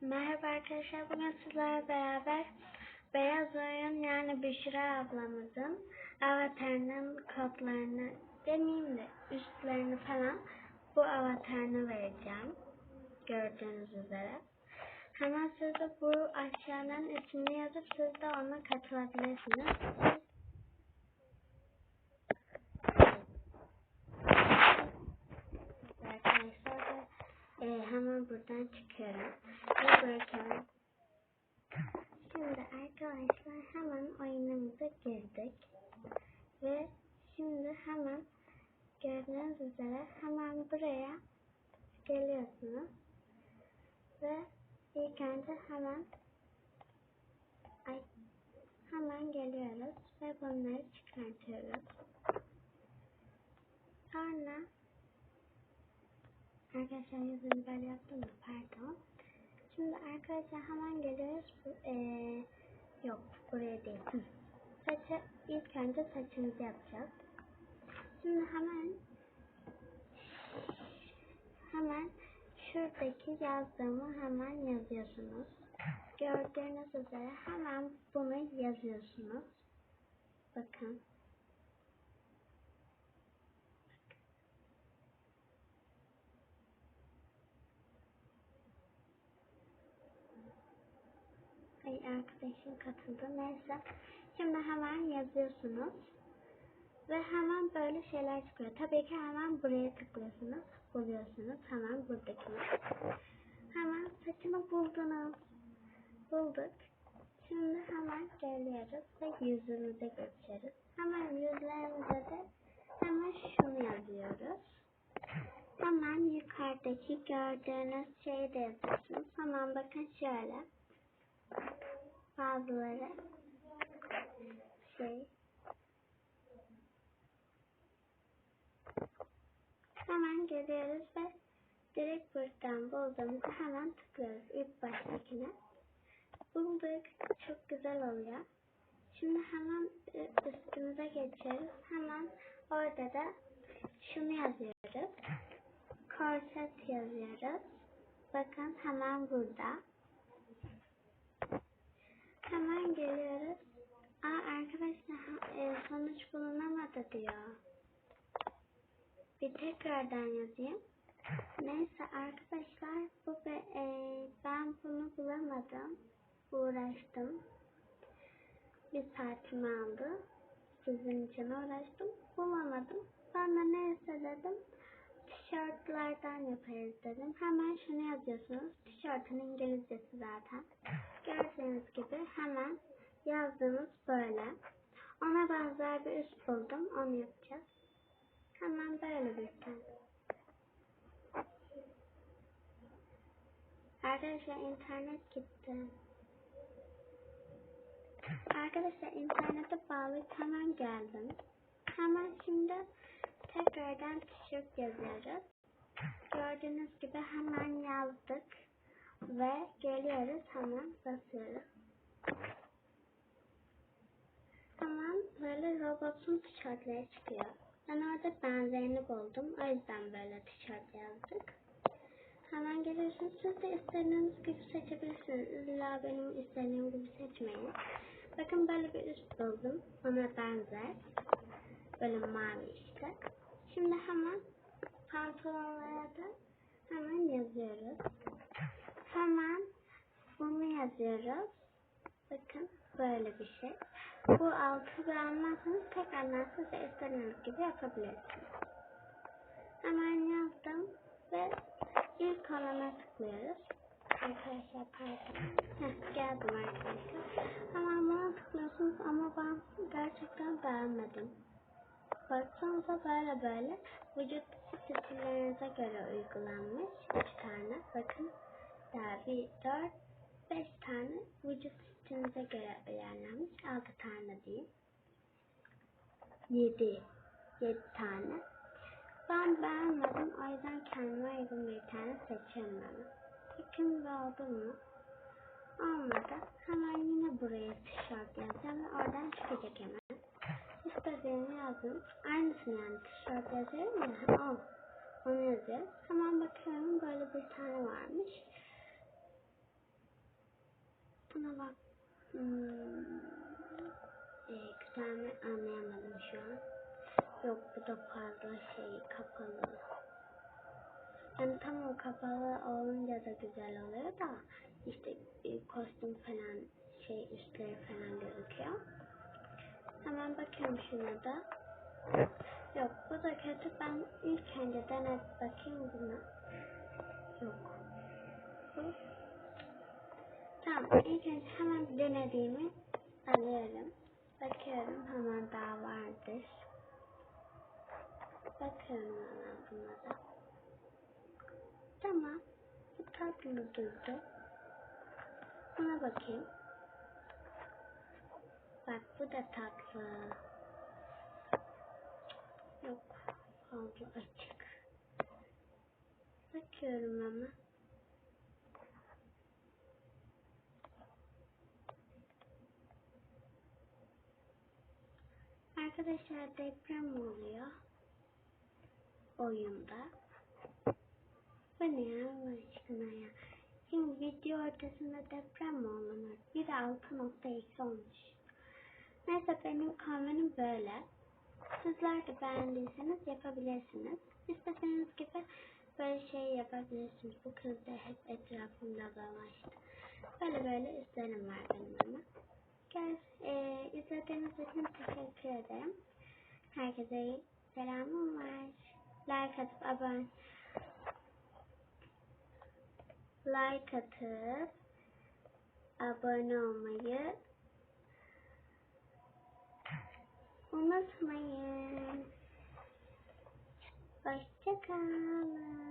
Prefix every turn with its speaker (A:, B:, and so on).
A: Merhaba arkadaşlar. Bugün sizlerle beraber Beyaz Oyun yani Büşra ablamızın avatarının kodlarını demeyeyim de üstlerini falan bu avatarını vereceğim. Gördüğünüz üzere. Hemen siz de bu aşağıdan ismini yazıp siz de ona katılabilirsiniz. Arkadaşlar e, hemen buradan çıkıyorum. Bırakalım. Şimdi arkadaşlar hemen oyunumuza girdik. Ve şimdi hemen gördüğünüz üzere hemen buraya geliyorsunuz. Ve ilk önce hemen hemen geliyoruz ve bunları çıkartıyoruz. Sonra Arkadaşlar yüzümü böyle yaptım? Pardon. Şimdi arkadaşlar hemen geliyoruz. Ee, yok buraya değil. Hı. Saçı ilk önce saçımızı yapacağız. Şimdi hemen hemen şuradaki yazdığımı hemen yazıyorsunuz. Gördüğünüz üzere hemen bunu yazıyorsunuz. Bakın. Ay arkadaşım katıldı. Neyse. Şimdi hemen yazıyorsunuz. Ve hemen böyle şeyler çıkıyor. Tabii ki hemen buraya tıklıyorsunuz. Buluyorsunuz. Hemen buradakini. Hemen saçımı buldunuz. Bulduk. Şimdi hemen geliyoruz ve yüzümüze geçiyoruz. Hemen yüzlerimize de hemen şunu yazıyoruz. Hemen yukarıdaki gördüğünüz şeyi de yazıyorsunuz. Hemen bakın şöyle bazıları şey. Hemen geliyoruz ve direkt buradan bulduğumuzu hemen tıklıyoruz ilk baştakine. Bulduk çok güzel oluyor. Şimdi hemen üstümüze geçiyoruz. Hemen orada da şunu yazıyoruz. Korset yazıyoruz. Bakın hemen burada Hemen geliyoruz. Aa arkadaşlar e, sonuç bulunamadı diyor. Bir tekrardan yazayım. Neyse arkadaşlar bu be, e, ben bunu bulamadım. Uğraştım. Bir saatimi aldı. Sizin için uğraştım. Bulamadım. De neyse dedim. Tişörtlerden yaparız dedim. Hemen şunu yazıyorsunuz. Tişörtün İngilizcesi zaten. Gördüğünüz gibi hemen yazdığımız böyle. Ona benzer bir üst buldum. Onu yapacağız. Hemen böyle bir tane. Arkadaşlar internet gitti. Arkadaşlar internete bağlı hemen geldim. Hemen şimdi tekrardan tişört yazıyoruz. Gördüğünüz gibi hemen yazdık ve geliyoruz hemen basıyoruz. Hemen böyle robotun tişörtleri çıkıyor. Ben orada benzerini buldum. O yüzden böyle tişört yazdık. Hemen geliyorsunuz. Siz de istediğiniz gibi seçebilirsiniz. İlla benim istediğim gibi seçmeyin. Bakın böyle bir üst buldum. Ona benzer. Böyle mavi işte. Şimdi hemen pantolonlara da hemen yazıyoruz. Hemen bunu yazıyoruz. Bakın böyle bir şey. Bu altı tekrardan siz de istediğiniz gibi yapabilirsiniz. Hemen yazdım ve ilk olana tıklıyoruz. Arkadaşlar pardon. Heh, geldim arkadaşlar. Hemen buna tıklıyorsunuz ama ben gerçekten beğenmedim. Baksanıza böyle böyle vücut stillerinize göre uygulanmış 3 tane. Bakın bir 4 5 tane vücut stilinize göre ayarlanmış 6 tane diyeyim. 7 7 tane. Ben beğenmedim o yüzden kendime uygun bir tane seçiyorum ben. Bakın ve oldu mu? Olmadı. Hemen yine buraya tişört yazacağım ve oradan çıkacak hemen istediğimi yazdım. Aynısını yani tişört yazıyorum ya. O. Onu yazıyorum. Hemen bakıyorum böyle bir tane varmış. Buna bak. Hmm. Ee, güzel mi anlayamadım şu an. Yok bu da fazla şey kapalı. Yani tam o kapalı olunca da güzel oluyor da işte e, kostüm falan şey üstleri falan gözüküyor. Hemen bakıyorum şuna da. Yok bu da kötü. Ben ilk önce deneyip bakayım buna. Yok. Bu. Tamam ilk önce hemen denediğimi alıyorum. Bakıyorum hemen daha vardır. Bakıyorum hemen buna da. Tamam. Tatlı durdu. Buna bakayım. Bak bu da tatlı. Yok. Oldu açık. Bakıyorum ama. Arkadaşlar deprem oluyor. Oyunda. Bu ne Allah aşkına ya. Şimdi video ortasında deprem mi olmalı? Bir de 6.2 olmuş. Neyse benim kombinem böyle. Sizler de beğendiyseniz yapabilirsiniz. İstediğiniz gibi böyle şey yapabilirsiniz. Bu kız da hep etrafımda dolaştı. Böyle böyle izlerim var benim ama. Gel, e, izlediğiniz için teşekkür ederim. Herkese selamım var. Like atıp abone like atıp abone olmayı unutmayın. Hoşçakalın.